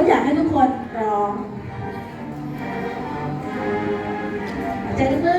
ขาอยากให้ทุกคนร้องใจลึก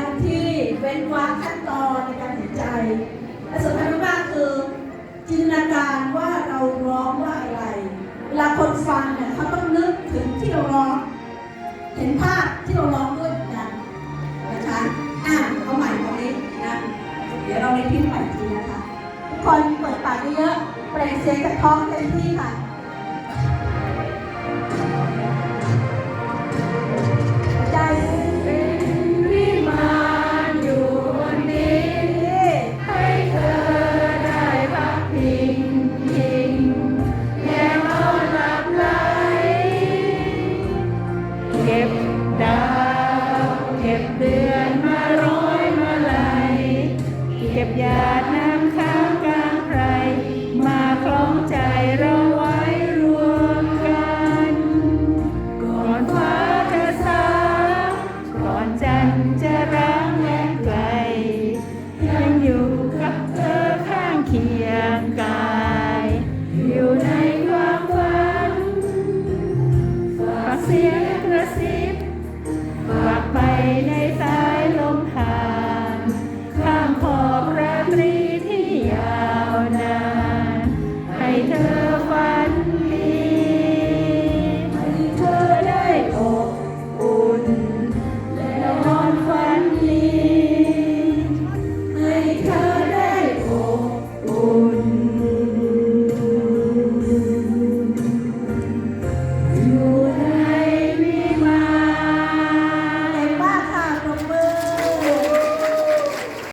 นที่เว้นวรรคขั้นตอนในการหายใจ และสำคัญมากคือ จินตนาการว่าเราร้องว่าอะไร เวลาคนฟังเนี่ยเขาต้องนึกถึงที่เราร้อง เห็นภาพที่เราร้องด้วยกันนะคะอะเอาใหม่ตรงนี้นะเดี๋ยวเราเรีนที่ใหม่ทีนะคะ ทุกคนเปิดปากเยอะๆเปล่งเสียงจากท้องเต็มที่ค่ะ เสียงกระซิบฝากไปใน